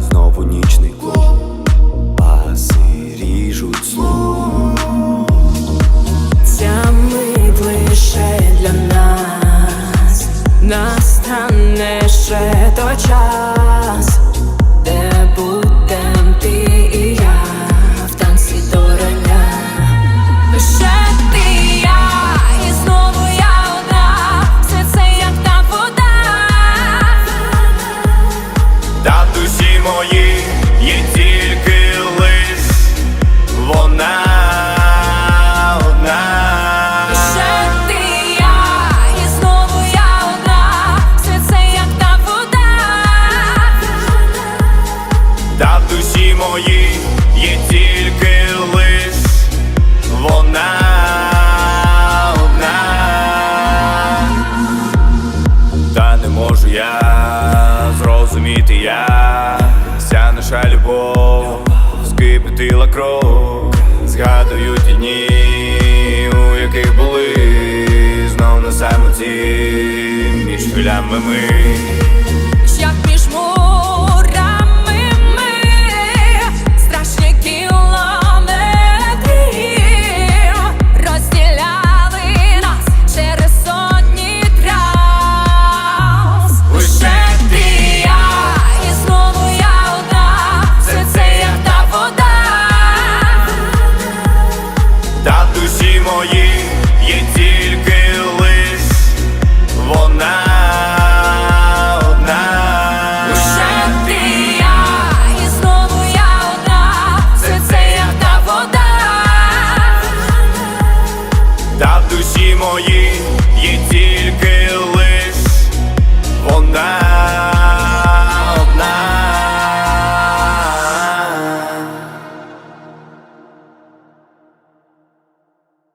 знову нічний клуб, паси ріжуть слух. Ця мить лише для нас. Настане ще той час. Моїй є тільки лиш вона одна. Та не можу я зрозуміти я, вся наша любов скипятила кров, згадую ті дні, у яких були знов на самоті між хвилями ми. Душі мої є тільки лиш вона